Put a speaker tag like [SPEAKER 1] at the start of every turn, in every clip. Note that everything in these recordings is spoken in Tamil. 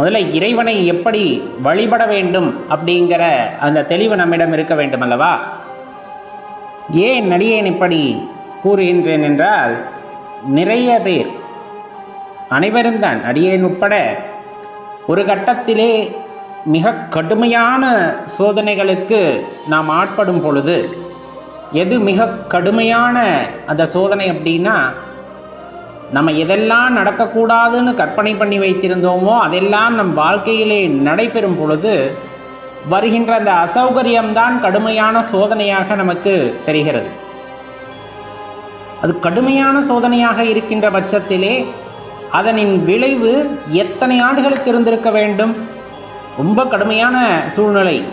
[SPEAKER 1] முதல்ல இறைவனை எப்படி வழிபட வேண்டும் அப்படிங்கிற அந்த தெளிவு நம்மிடம் இருக்க வேண்டும் அல்லவா? ஏன் நடிகேன் இப்படி கூறுகின்றேன் என்றால் நிறைய பேர் அனைவரும் தான் அடியேன் உட்பட ஒரு கட்டத்திலே மிக கடுமையான சோதனைகளுக்கு நாம் ஆட்படும் பொழுது எது மிக கடுமையான அந்த சோதனை அப்படின்னா நம்ம எதெல்லாம் நடக்கக்கூடாதுன்னு கற்பனை பண்ணி வைத்திருந்தோமோ அதெல்லாம் நம் வாழ்க்கையிலே நடைபெறும் பொழுது வருகின்ற அந்த அசௌகரியம்தான் கடுமையான சோதனையாக நமக்கு தெரிகிறது. அது கடுமையான சோதனையாக இருக்கின்ற பட்சத்திலே அதனின் விளைவு எத்தனை ஆண்டுகளுக்கு இருந்திருக்க வேண்டும்? ரொம்ப கடுமையான சூழ்நிலை.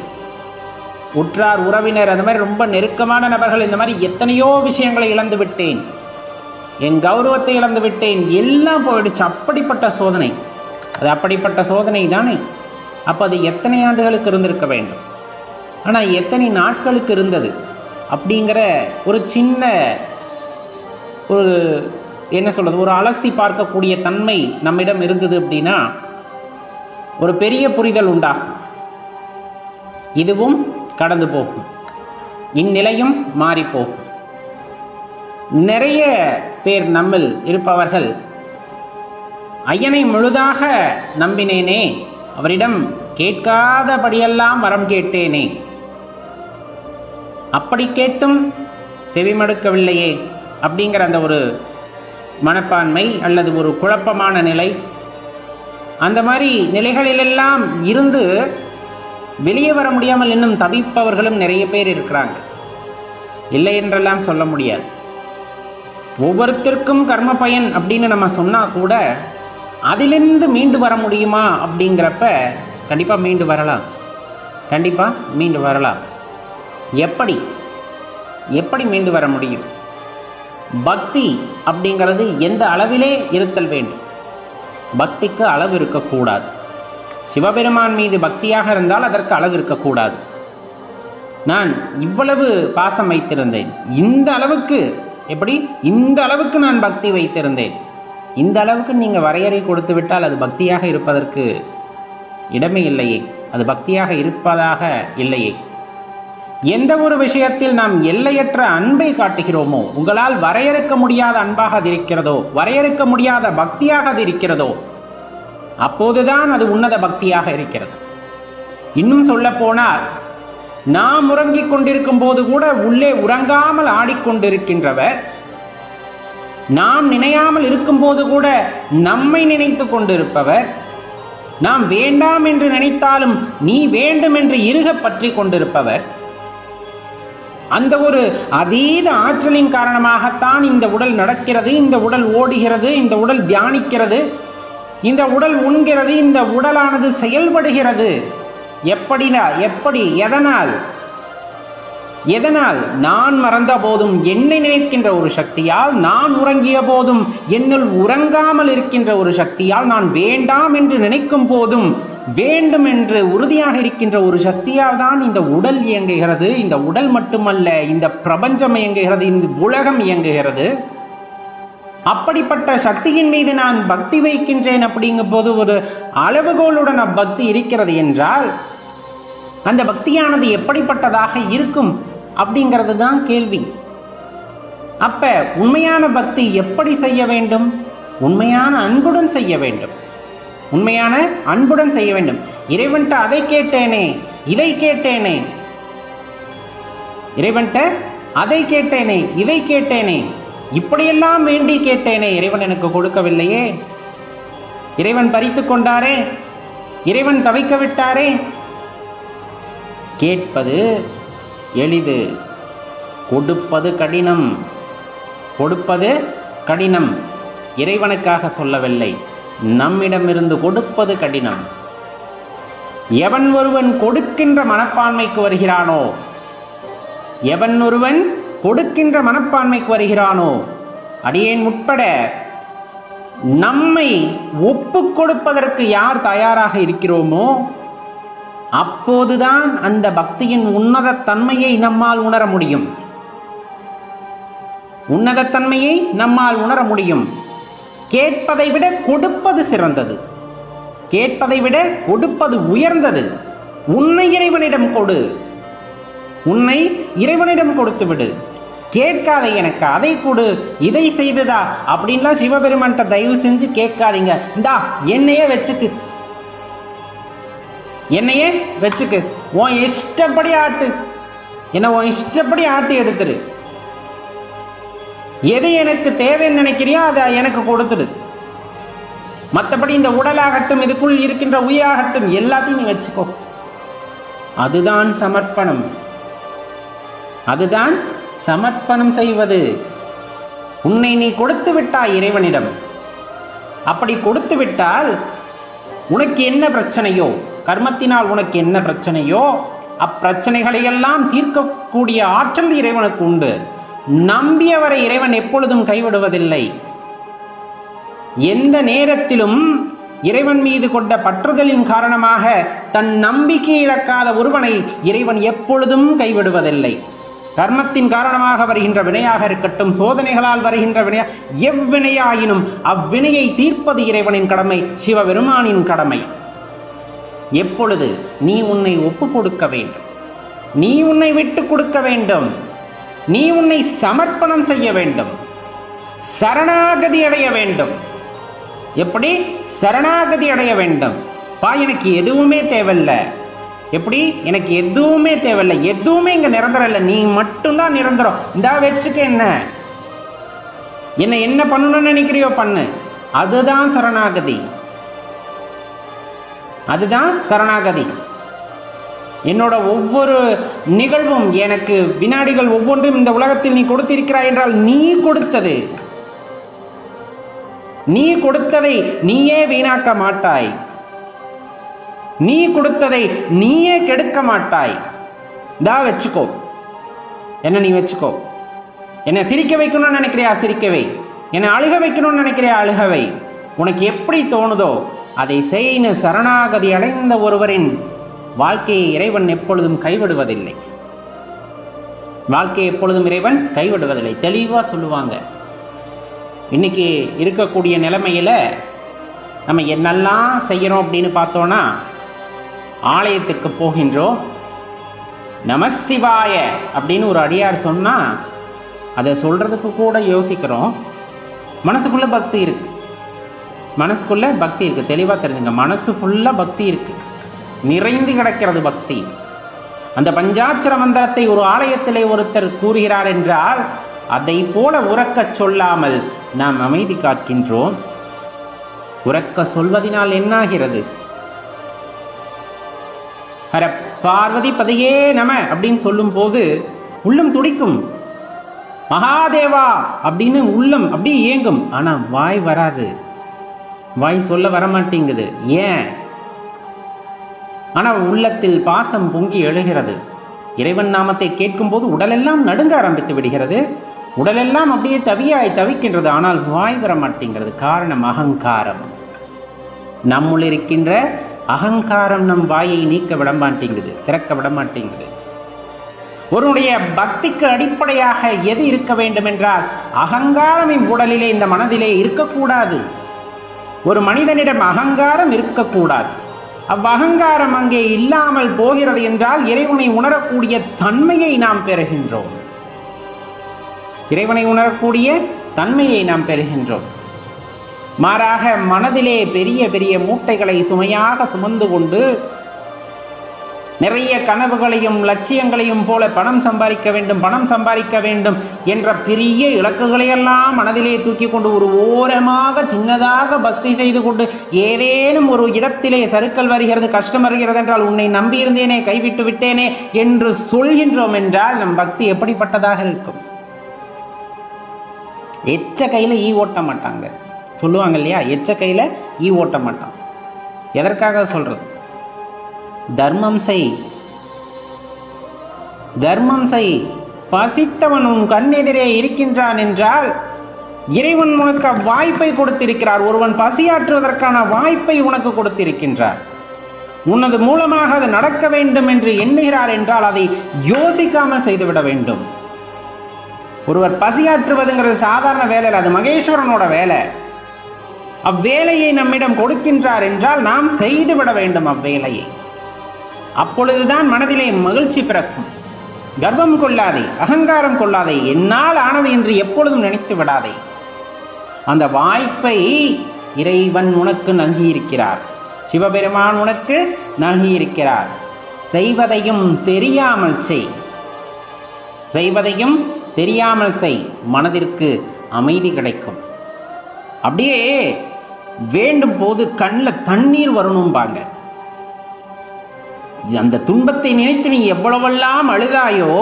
[SPEAKER 1] உற்றார் உறவினர் அந்த மாதிரி ரொம்ப நெருக்கமான நபர்கள் இந்த மாதிரி எத்தனையோ விஷயங்களை இழந்து விட்டேன். என் கௌரவத்தை இழந்து விட்டேன். எல்லாம் போயிடுச்சு. அப்படிப்பட்ட சோதனை. அது அப்படிப்பட்ட சோதனை தானே? அப்போ அது எத்தனை ஆண்டுகளுக்கு இருந்திருக்க வேண்டும்? ஆனால் எத்தனை நாட்களுக்கு இருந்தது? அப்படிங்கிற ஒரு சின்ன ஒரு என்ன சொல்கிறது ஒரு அலசி பார்க்கக்கூடிய தன்மை நம்மிடம் இருந்தது அப்படின்னா ஒரு பெரிய புரிதல் உண்டாகும். இதுவும் கடந்து போகும். இந்நிலையும் மாறிப்போகும். நிறைய பேர் நம்மில் இருப்பவர்கள். ஐயனை முழுதாக நம்பினேனே அவரிடம் கேட்காதபடியெல்லாம் வரம் கேட்டேனே. அப்படி கேட்டும் செவிமடுக்கவில்லையே அப்படிங்கிற அந்த ஒரு மனப்பான்மை அல்லது ஒரு குழப்பமான நிலை. அந்த மாதிரி நிலைகளிலெல்லாம் இருந்து வெளியே வர முடியாமல் இன்னும் தவிப்பவர்களும் நிறைய பேர் இருக்கிறாங்க. இல்லை என்றெல்லாம் சொல்ல முடியாது. ஒவ்வொருத்தருக்கும் கர்ம பயன் அப்படின்னு நம்ம சொன்னால் கூட அதிலிருந்து மீண்டு வர முடியுமா அப்படிங்கிறப்ப கண்டிப்பாக மீண்டு வரலாம். கண்டிப்பாக மீண்டு வரலாம். எப்படி? எப்படி மீண்டு வர முடியும்? பக்தி அப்படிங்கிறது எந்த அளவிலே இருத்தல் வேண்டும்? பக்திக்கு அளவு இருக்கக்கூடாது. சிவபெருமான் மீது பக்தியாக இருந்தால் அதற்கு அளவு இருக்கக்கூடாது. நான் இவ்வளவு பாசம் வைத்திருந்தேன். இந்த அளவுக்கு எப்படி? இந்த அளவுக்கு நான் பக்தி வைத்திருந்தேன். இந்த அளவுக்கு நீங்கள் வரையறை கொடுத்து விட்டால் அது பக்தியாக இருப்பதற்கு இடமே இல்லையே. அது பக்தியாக இருப்பதாக இல்லையே. எந்த ஒரு விஷயத்தில் நாம் எல்லையற்ற அன்பை காட்டுகிறோமோ உங்களால் வரையறுக்க முடியாத அன்பாக அது இருக்கிறதோ வரையறுக்க முடியாத பக்தியாக அது இருக்கிறதோ அப்போதுதான் அது உன்னத பக்தியாக இருக்கிறது. இன்னும் சொல்ல போனால் நாம் உறங்கிக் கொண்டிருக்கும் போது கூட உள்ளே உறங்காமல் ஆடிக்கொண்டிருக்கின்றவர். நாம் நினையாமல் இருக்கும்போது கூட நம்மை நினைத்து கொண்டிருப்பவர். நாம் வேண்டாம் என்று நினைத்தாலும் நீ வேண்டும் என்று இருக பற்றி கொண்டிருப்பவர். அந்த ஒரு அதீத ஆற்றலின் காரணமாகத்தான் இந்த உடல் நடக்கிறது இந்த உடல் ஓடுகிறது இந்த உடல் தியானிக்கிறது இந்த உடல் உண்கிறது இந்த உடலானது செயல்படுகிறது. எப்படினா எப்படி எதனால்? எதனால்? நான் மறந்த போதும் என்னை நினைக்கின்ற ஒரு சக்தியால் நான் உறங்கிய போதும் என்னுள் உறங்காமல் இருக்கின்ற ஒரு சக்தியால் நான் வேண்டாம் என்று நினைக்கும் போதும் வேண்டும் என்று உறுதியாக இருக்கின்ற ஒரு சக்தியால் தான் இந்த உடல் இயங்குகிறது. இந்த உடல் மட்டுமல்ல இந்த பிரபஞ்சம் இயங்குகிறது இந்த உலகம் இயங்குகிறது. அப்படிப்பட்ட சக்தியின் மீது நான் பக்தி வைக்கின்றேன் அப்படிங்கும் போது ஒரு அளவுகோலுடன் அப்பக்தி இருக்கிறது என்றால் அந்த பக்தியானது எப்படிப்பட்டதாக இருக்கும் அப்படிங்கிறது தான் கேள்வி. அப்ப உண்மையான பக்தி எப்படி செய்ய வேண்டும்? உண்மையான அன்புடன் செய்ய வேண்டும். உண்மையான அன்புடன் செய்ய வேண்டும். இறைவன்ட்ட அதை கேட்டேனே இதை கேட்டேனே. இறைவன்ட்ட அதை கேட்டேனே இதை கேட்டேனே. இப்படியெல்லாம் வேண்டி கேட்டேனே இறைவன் எனக்கு கொடுக்கவில்லையே. இறைவன் பறித்து கொண்டாரே இறைவன் தவிக்க விட்டாரே. கேட்பது எளிது கொடுப்பது கடினம் கொடுப்பது கடினம் இறைவனுக்காக சொல்லவில்லை. நம்மிடமிருந்து கொடுப்பது கடினம். எவன் ஒருவன் கொடுக்கின்ற மனப்பான்மைக்கு வருகிறானோ எவன் ஒருவன் கொடுக்கின்ற மனப்பான்மைக்கு வருகிறானோ? அடியேன் உட்பட நம்மை ஒப்பு கொடுப்பதற்கு யார் தயாராக இருக்கிறோமோ அப்போதுதான் அந்த பக்தியின் உன்னத தன்மையை நம்மால் உணர முடியும். உன்னதத்தன்மையை நம்மால் உணர முடியும். கேட்பதை விட கொடுப்பது சிறந்தது. கேட்பதை விட கொடுப்பது உயர்ந்தது. உன்னை இறைவனிடம் கொடு. உன்னை இறைவனிடம் கொடுத்து விடு கேட்காத எனக்கு அதை கொடு இதை செய்ததா அப்படின்லாம் சிவபெருமான்கிட்ட தயவு செஞ்சு கேட்காதீங்க. இந்தா என்னையே வச்சுக்கு. என்னையே வச்சுக்கு. உன் இஷ்டப்படி ஆட்டு. என்ன உன் இஷ்டப்படி ஆட்டி எடுத்துரு. எது எனக்கு தேவைன்னு நினைக்கிறியோ அதை எனக்கு கொடுத்துடு. மற்றபடி இந்த உடலாகட்டும் இதுக்குள் இருக்கின்ற உயிராகட்டும் எல்லாத்தையும் நீ வச்சுக்கோ. அதுதான் சமர்ப்பணம். அதுதான் சமர்ப்பணம் செய்வது. உன்னை நீ கொடுத்து விட்டாய் இறைவனிடம். அப்படி கொடுத்து விட்டால் உனக்கு என்ன பிரச்சனையோ கர்மத்தினால் உனக்கு என்ன பிரச்சனையோ அப்பிரச்சனைகளை எல்லாம் தீர்க்கக்கூடிய ஆற்றல் இறைவனுக்கு உண்டு. நம்பியவரை இறைவன் எப்பொழுதும் கைவிடுவதில்லை. எந்த நேரத்திலும் இறைவன் மீது கொண்ட பற்றுதலின் காரணமாக தன் நம்பிக்கை இழக்காத ஒருவனை இறைவன் எப்பொழுதும் கைவிடுவதில்லை. தர்மத்தின் காரணமாக வருகின்ற வினையாக இருக்கட்டும் சோதனைகளால் வருகின்ற வினையா எவ்வினையாயினும் அவ்வினையை தீர்ப்பது இறைவனின் கடமை சிவபெருமானின் கடமை. எப்பொழுது நீ உன்னை ஒப்பு கொடுக்க வேண்டும்? நீ உன்னை விட்டு கொடுக்க வேண்டும். நீ உன்னை சமர்ப்பணம் செய்ய வேண்டும். சரணாகதி அடைய வேண்டும். எப்படி? சரணாகதி அடைய வேண்டும். பா எனக்கு எதுவுமே தேவையில்ல. எப்படி? எனக்கு எதுவுமே தேவையில்லை. எதுவுமே இங்கே நிரந்தரம் இல்லை. நீ மட்டும்தான் நிரந்தரம். இந்தா வச்சுக்க என்ன? என்ன என்ன பண்ணணும்னு நினைக்கிறியோ பண்ணு. அதுதான் சரணாகதி. அதுதான் சரணாகதி. என்னோட ஒவ்வொரு நிகழ்வும் எனக்கு வினாடிகள் ஒவ்வொன்றும் இந்த உலகத்தில் நீ கொடுத்திருக்கிறாய் என்றால் நீ கொடுத்தது. நீ கொடுத்ததை நீயே வீணாக்க மாட்டாய். நீ கொடுத்ததை நீயே கெடுக்க மாட்டாய். தா வச்சுக்கோ. என்ன நீ வச்சுக்கோ? என்னை சிரிக்க வைக்கணும்னு நினைக்கிறியா? சிரிக்கவை. என்னை அழுக வைக்கணும்னு நினைக்கிறியா? அழுகவை. உனக்கு எப்படி தோணுதோ அதை செய்யின சரணாகதி அடைந்த ஒருவரின் வாழ்க்கையை இறைவன் எப்பொழுதும் கைவிடுவதில்லை. வாழ்க்கையை எப்பொழுதும் இறைவன் கைவிடுவதில்லை. தெளிவாக சொல்லுவாங்க. இன்னைக்கு இருக்கக்கூடிய நிலைமையில் நம்ம என்னெல்லாம் செய்கிறோம் அப்படின்னு பார்த்தோன்னா ஆலயத்திற்கு போகின்றோம் நமசிவாய அப்படின்னு ஒரு அடியார் சொன்னால் அதை சொல்கிறதுக்கு கூட யோசிக்கிறோம். மனசுக்குள்ளே பக்தி இருக்குது மனசுக்குள்ளே பக்தி இருக்குது தெளிவாக தெரிஞ்சுங்க. மனசு ஃபுல்லாக பக்தி இருக்குது நிறைந்து கிடக்கிறது பக்தி. அந்த பஞ்சாட்சர மந்திரத்தை ஒரு ஆலயத்திலே ஒருத்தர் கூறுகிறார் என்றால் அதை போல உறக்கச் சொல்லாமல் நாம் அமைதி காக்கின்றோம். உறக்க சொல்வதினால் என்னாகிறது? ஹர பார்வதி பதையே நம அப்படின்னு சொல்லும்போது உள்ளம் துடிக்கும். மகாதேவா அப்படின்னு உள்ளம் அப்படியே ஏங்கும் ஆனால் வாய் வராது. வாய் சொல்ல வரமாட்டேங்குது. ஏன்? ஆனால் உள்ளத்தில் பாசம் பொங்கி எழுகிறது. இறைவன் நாமத்தை கேட்கும்போது உடலெல்லாம் நடுங்க ஆரம்பித்து விடுகிறது. உடலெல்லாம் அப்படியே தவியாய் தவிக்கின்றது. ஆனால் வாய் வர மாட்டேங்கிறது காரணம் அகங்காரம். நம்முள் இருக்கின்ற அகங்காரம் நம் வாயை நீக்க விட மாட்டேங்குது திறக்க விட மாட்டேங்குது ஒருவனுடைய பக்திக்கு அடிப்படையாக எது இருக்க வேண்டும் என்றால் அகங்காரம் உடலிலே இந்த மனதிலே இருக்கக்கூடாது. ஒரு மனிதனிடம் அகங்காரம் இருக்கக்கூடாது. அவ்வகங்காரம் அங்கே இல்லாமல் போகிறது என்றால் இறைவனை உணரக்கூடிய தன்மையை நாம் பெறுகின்றோம். இறைவனை உணரக்கூடிய தன்மையை நாம் பெறுகின்றோம். மாறாக மனதிலே பெரிய பெரிய மூட்டைகளை சுமையாக சுமந்து கொண்டு நிறைய கனவுகளையும் லட்சியங்களையும் போல பணம் சம்பாதிக்க வேண்டும் பணம் சம்பாதிக்க வேண்டும் என்ற பெரிய இலக்குகளையெல்லாம் மனதிலே தூக்கி கொண்டு ஒரு ஓரமாக சின்னதாக பக்தி செய்து கொண்டு ஏதேனும் ஒரு இடத்திலே சருக்கள் வருகிறது கஷ்டம் வருகிறது என்றால் உன்னை நம்பியிருந்தேனே கைவிட்டு விட்டேனே என்று சொல்கின்றோம் என்றால் நம் பக்தி எப்படிப்பட்டதாக இருக்கும்? எச்ச கையில் ஈ ஓட்ட மாட்டாங்க. சொல்லுவாங்க இல்லையா எச்ச கையில் ஈ ஓட்ட மாட்டான். எதற்காக சொல்கிறது தர்மம் செய். தர்மம் செய். பசித்தவன் உன் கண்ணெதிரே இருக்கின்றான் என்றால் இறைவன் உனக்கு வாய்ப்பை கொடுத்திருக்கிறார். ஒருவன் பசியாற்றுவதற்கான வாய்ப்பை உனக்கு கொடுத்திருக்கின்றார். உனது மூலமாக அது நடக்க வேண்டும் என்று எண்ணுகிறார் என்றால் அதை யோசிக்காமல் செய்துவிட வேண்டும். ஒருவர் பசியாற்றுவதுங்கிறது சாதாரண வேலை அது மகேஸ்வரனோட வேலை. அவ்வேலையை நம்மிடம் கொடுக்கின்றார் என்றால் நாம் செய்துவிட வேண்டும் அவ்வேலையை அப்பொழுதுதான் மனதிலே மகிழ்ச்சி பிறக்கும். கர்வம் கொள்ளாதே அகங்காரம் கொள்ளாதே என்னால் ஆனது என்று எப்பொழுதும் நினைத்து விடாதே. அந்த வாய்ப்பை இறைவன் உனக்கு நல்கியிருக்கிறார். சிவபெருமான் உனக்கு நல்கியிருக்கிறார். செய்வதையும் தெரியாமல் செய். செய்வதையும் தெரியாமல் செய். மனதிற்கு அமைதி கிடைக்கும். அப்படியே வேண்டும் போது கண்ணில் தண்ணீர் வரணும்பாங்க. அந்த துன்பத்தை நினைத்து நீ எவ்வளவெல்லாம் அழுதாயோ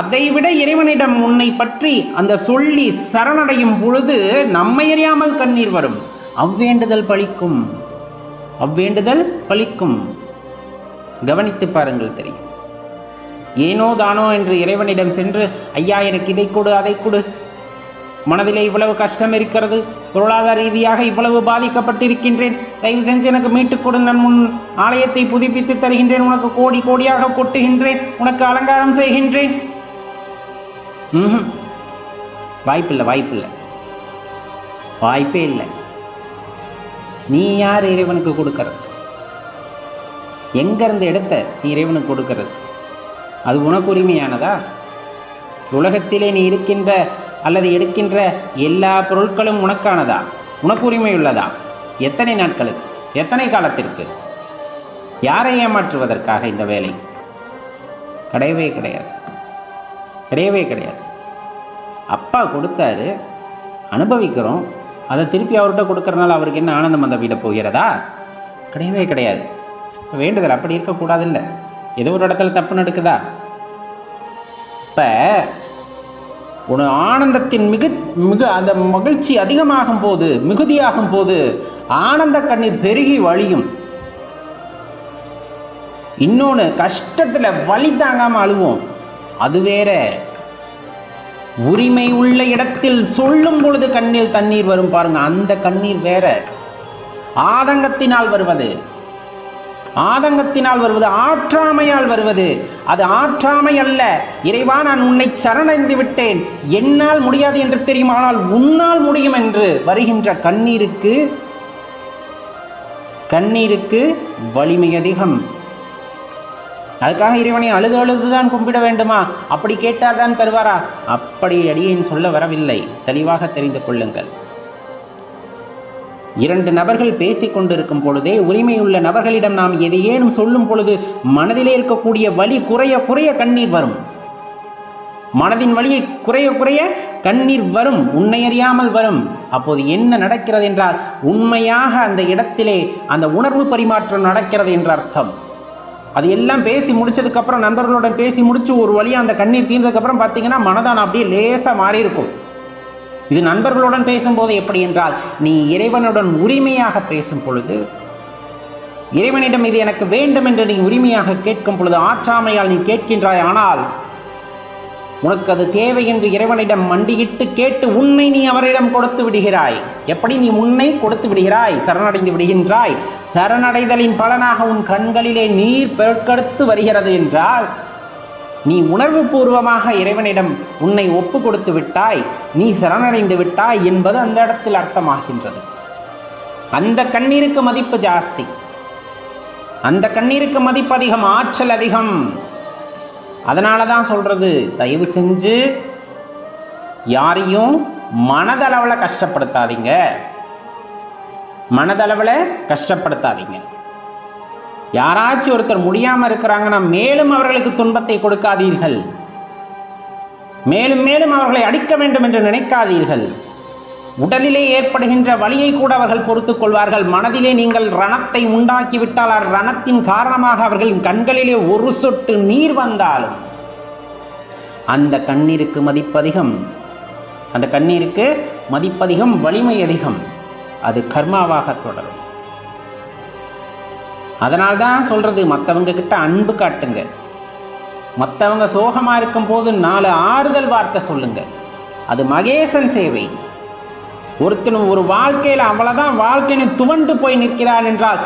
[SPEAKER 1] அதைவிட இறைவனிடம் உன்னை பற்றி அந்த சொல்லி சரணடையும் பொழுது நம்மை அறியாமல் கண்ணீர் வரும். அவ்வேண்டுதல் பலிக்கும் அவ்வேண்டுதல் பலிக்கும் கவனித்து பாருங்கள் தெரியும். ஏனோ தானோ என்று இறைவனிடம் சென்று ஐயா எனக்கு இதை கொடு அதை கொடு. மனதிலே இவ்வளவு கஷ்டம் இருக்கிறது. பொருளாதார ரீதியாக இவ்வளவு பாதிக்கப்பட்டிருக்கின்றேன். தயவு செஞ்சு எனக்கு மீட்டுக் கொடு. நான் உன் ஆலயத்தை புதுப்பித்து தருகின்றேன். உனக்கு கோடி கோடியாக கொட்டுகின்றேன். உனக்கு அலங்காரம் செய்கின்றேன். வாய்ப்பில்லை வாய்ப்பில்லை. வாய்ப்பே இல்லை. நீ யார் இறைவனுக்கு கொடுக்கறது? எங்கேருந்து எடுத்த நீ இறைவனுக்கு கொடுக்கறது? அது உனக்கு உரிமையானதா? உலகத்திலே நீ இருக்கின்ற அல்லது எடுக்கின்ற எல்லா பொருட்களும் உனக்கானதா? உனக்கு உரிமை உள்ளதா எத்தனை நாட்களுக்கு? எத்தனை காலத்திற்கு? யாரை ஏமாற்றுவதற்காக இந்த வேலை? கிடையவே கிடையாது. கிடையவே கிடையாது. அப்பா கொடுத்தாரு அனுபவிக்கிறோம். அதை திருப்பி அவர்கிட்ட கொடுக்கறனால அவருக்கு என்ன ஆனந்தம் அந்த வீட போகிறதா? கிடையவே கிடையாது. வேண்டுதல் அப்படி இருக்கக்கூடாதுல்ல. ஏதோ ஒரு இடத்துல தப்பு நடக்குதா? இப்போ உன ஆனந்தத்தின் மிகு மிகு அந்த மகிழ்ச்சி அதிகமாகும் போது மிகுதியாகும் போது ஆனந்த கண்ணீர் பெருகி வழியும். இன்னொன்று கஷ்டத்தில் வலி தாங்காமல் அழுவோம். அது வேற. உரிமை உள்ள இடத்தில் சொல்லும் பொழுது கண்ணில் தண்ணீர் வரும் பாருங்க அந்த கண்ணீர் வேற. ஆதங்கத்தினால் வருவது. ஆதங்கத்தினால் வருவது ஆற்றாமையால் வருவது. அது ஆற்றாமை அல்ல. இறைவா நான் உன்னை சரணடைந்து விட்டேன். என்னால் முடியாது என்று தெரியும் ஆனால் உன்னால் முடியும் என்று வருகின்ற கண்ணீருக்கு கண்ணீருக்கு வலிமை அதிகம். அதுக்காக இறைவனை அழுது அழுதுதான் கும்பிட வேண்டுமா? அப்படி கேட்டால் தான் தருவாரா? அப்படி அடியேன் சொல்ல வரவில்லை. தெளிவாக தெரிந்து கொள்ளுங்கள். இரண்டு நபர்கள் பேசிக் கொண்டிருக்கும் பொழுதே உரிமையுள்ள நபர்களிடம் நாம் எதையேனும் சொல்லும் பொழுது மனதிலே இருக்கக்கூடிய வலி குறைய குறைய கண்ணீர் வரும். மனதின் வழியை குறைய குறைய கண்ணீர் வரும் உன்னை அறியாமல் வரும். அப்போது என்ன நடக்கிறது என்றால் உண்மையாக அந்த இடத்திலே அந்த உணர்வு பரிமாற்றம் நடக்கிறது என்ற அர்த்தம். அது எல்லாம் பேசி முடிச்சதுக்கப்புறம் நண்பர்களுடன் பேசி முடிச்சு ஒரு வழியாக அந்த கண்ணீர் தீர்ந்ததுக்கப்புறம் பார்த்தீங்கன்னா மனதான் அப்படியே லேசாக மாறி இருக்கும் இது நண்பர்களுடன் பேசும்போது எப்படி என்றால் நீ இறைவனுடன் உரிமையாக பேசும் பொழுது இறைவனிடம் இது எனக்கு வேண்டும் என்று நீ உரிமையாக கேட்கும் பொழுது ஆற்றாமையால் நீ கேட்கின்றாய். ஆனால் உனக்கு அது தேவை என்று இறைவனிடம் மண்டியிட்டு கேட்டு உன்னை நீ அவரிடம் கொடுத்து விடுகிறாய். எப்படி நீ உன்னை கொடுத்து விடுகிறாய்? சரணடைந்து விடுகின்றாய். சரணடைதலின் பலனாக உன் கண்களிலே நீர் பெருக்கெடுத்து வருகிறது என்றால் நீ உணர்வு பூர்வமாக இறைவனிடம் உன்னை ஒப்பு கொடுத்து விட்டாய் நீ சரணடைந்து விட்டாய் என்பது அந்த இடத்தில் அர்த்தமாகின்றது. அந்த கண்ணீருக்கு மதிப்பு ஜாஸ்தி. அந்த கண்ணீருக்கு மதிப்பு அதிகம் ஆற்றல் அதிகம். அதனால தான் சொல்கிறது தயவு செஞ்சு யாரையும் மனதளவில் கஷ்டப்படுத்தாதீங்க. மனதளவில் கஷ்டப்படுத்தாதீங்க. யாராச்சும் ஒருத்தர் முடியாமல் இருக்கிறாங்கன்னா மேலும் அவர்களுக்கு துன்பத்தை கொடுக்காதீர்கள். மேலும் மேலும் அவர்களை அடிக்க வேண்டும் என்று நினைக்காதீர்கள். உடலிலே ஏற்படுகின்ற வழியை கூட அவர்கள் பொறுத்துக் கொள்வார்கள். மனதிலே நீங்கள் ரணத்தை உண்டாக்கிவிட்டால் ரணத்தின் காரணமாக அவர்களின் கண்களிலே ஒரு சொட்டு நீர் வந்தாலும் அந்த கண்ணீருக்கு மதிப்பதிகம் அந்த கண்ணீருக்கு மதிப்பதிகம் வலிமை அதிகம். அது கர்மாவாக தொடரும். அதனால தான் சொல்கிறது மற்றவங்க கிட்ட அன்பு காட்டுங்க. மற்றவங்க சோகமாக இருக்கும்போது நாலு ஆறுதல் வார்த்தை சொல்லுங்க. அது மகேசன் சேவை. ஒருத்தனும் ஒரு வாழ்க்கையில் அவ்வளோதான் வாழ்க்கைன்னு துவண்டு போய் நிற்கிறான் என்றால்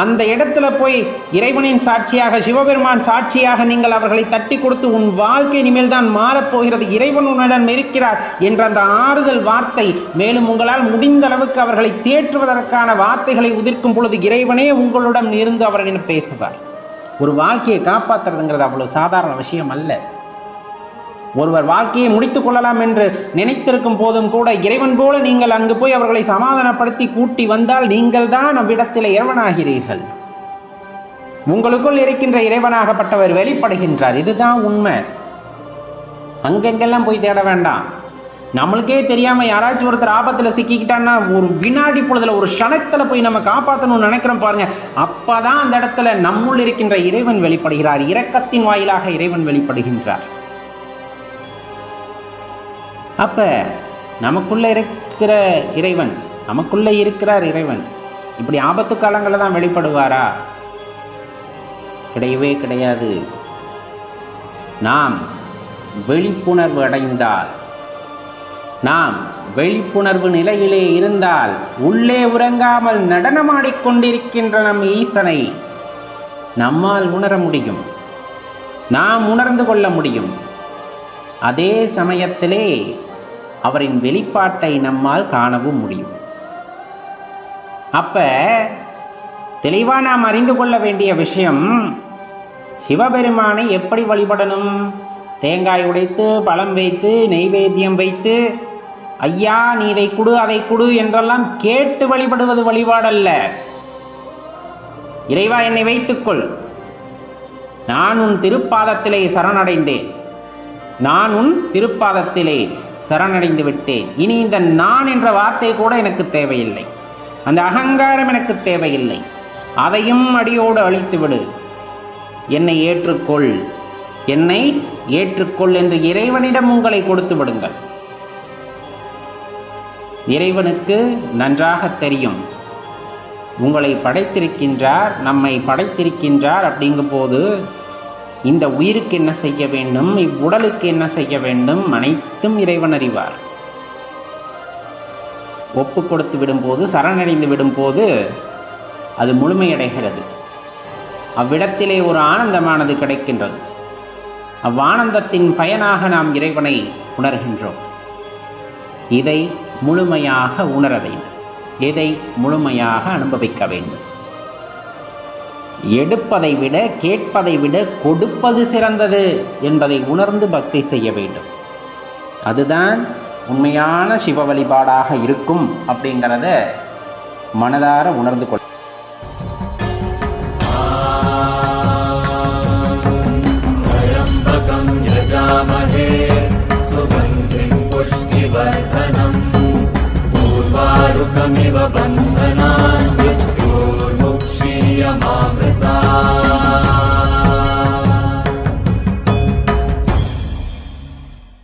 [SPEAKER 1] அந்த இடத்துல போய் இறைவனின் சாட்சியாக சிவபெருமான் சாட்சியாக நீங்கள் அவர்களை தட்டி கொடுத்து உன் வாழ்க்கை இனிமேல் தான் மாறப்போகிறது இறைவன் உன்னிடம் இருக்கிறார் என்ற அந்த ஆறுதல் வார்த்தை மேலும் உங்களால் முடிந்த அளவுக்கு அவர்களை தேற்றுவதற்கான வார்த்தைகளை உதிர்க்கும் பொழுது இறைவனே உங்களுடன் இருந்து அவரிடம் பேசுவார். ஒரு வாழ்க்கையை காப்பாற்றுறதுங்கிறது அவ்வளோ சாதாரண விஷயம் அல்ல. ஒருவர் வாழ்க்கையை முடித்துக் கொள்ளலாம் என்று நினைத்திருக்கும் போதும் கூட இறைவன் போல நீங்கள் அங்கு போய் அவர்களை சமாதானப்படுத்தி கூட்டி வந்தால் நீங்கள் தான் அவ்விடத்தில் இறைவனாகிறீர்கள். உங்களுக்குள் இருக்கின்ற இறைவனாகப்பட்டவர் வெளிப்படுகின்றார். இதுதான் உண்மை. அங்கெங்கெல்லாம் போய் தேட வேண்டாம். நம்மளுக்கே தெரியாமல் யாராச்சும் ஒருத்தர் ஆபத்தில் சிக்கிக்கிட்டான்னா ஒரு வினாடி பொழுதில் ஒரு க்ஷணத்தில் போய் நம்ம காப்பாற்றணும்னு நினைக்கிறோம் பாருங்கள் அப்போ தான் அந்த இடத்துல நம்முள் இருக்கின்ற இறைவன் வெளிப்படுகிறார். இரக்கத்தின் வாயிலாக இறைவன் வெளிப்படுகின்றார். அப்போ நமக்குள்ளே இருக்கிற இறைவன் நமக்குள்ளே இருக்கிறார் இறைவன் இப்படி ஆபத்து காலங்களில் தான் வெளிப்படுவாரா? கிடையவே கிடையாது. நாம் விழிப்புணர்வு அடைந்தால் நாம் விழிப்புணர்வு நிலையிலே இருந்தால் உள்ளே உறங்காமல் நடனமாடிக்கொண்டிருக்கின்ற நம் ஈசனை நம்மால் உணர முடியும். நாம் உணர்ந்து கொள்ள முடியும். அதே சமயத்திலே அவரின் வெளிப்பாட்டை நம்மால் காணவும் முடியும். அப்ப தெளிவாக நாம் அறிந்து கொள்ள வேண்டிய விஷயம் சிவபெருமானை எப்படி வழிபடணும்? தேங்காய் உடைத்து பழம் வைத்து நெய்வேத்தியம் வைத்து ஐயா நீ இதை கொடு அதை கொடு என்றெல்லாம் கேட்டு வழிபடுவது வழிபாடல்ல. இறைவா என்னை வைத்துக்கொள். நான் உன் திருப்பாதத்திலே சரணடைந்தேன். நான் உன் திருப்பாதத்திலே சரணடைந்து விட்டேன் இனி இந்த நான் என்ற வார்த்தை கூட எனக்கு தேவையில்லை. அந்த அகங்காரம் எனக்கு தேவையில்லை. அதையும் அடியோடு அழித்து விடு என்னை ஏற்றுக்கொள். என்னை ஏற்றுக்கொள் என்று இறைவனிடம் உங்களை கொடுத்து விடுங்கள். இறைவனுக்கு நன்றாக தெரியும். உங்களை படைத்திருக்கின்றார் நம்மை படைத்திருக்கின்றார் அப்படிங்கும்போது இந்த உயிருக்கு என்ன செய்ய வேண்டும்? இவ்வுடலுக்கு என்ன செய்ய வேண்டும்? அனைத்தும் இறைவன் அறிவார். ஒப்பு கொடுத்து விடும்போது சரணடைந்து விடும்போது அது முழுமையடைகிறது. அவ்விடத்திலே ஒரு ஆனந்தமானது கிடைக்கின்றது. அவ்வானந்தத்தின் பயனாக நாம் இறைவனை உணர்கின்றோம். இதை முழுமையாக உணர வேண்டும். இதை முழுமையாக அனுபவிக்க வேண்டும். எடுப்பதை விட கேட்பதை விட கொடுப்பது சிறந்தது என்பதை உணர்ந்து பக்தி செய்ய வேண்டும் அதுதான் உண்மையான சிவ வழிபாடாக இருக்கும் அப்படிங்கிறத மனதார உணர்ந்து கொள்
[SPEAKER 2] त्र्यम्बकं यजामहे सुगन्धिं पुष्टिवर्धनम् पूर्वारुकमिव बन्धनान् я мамрина.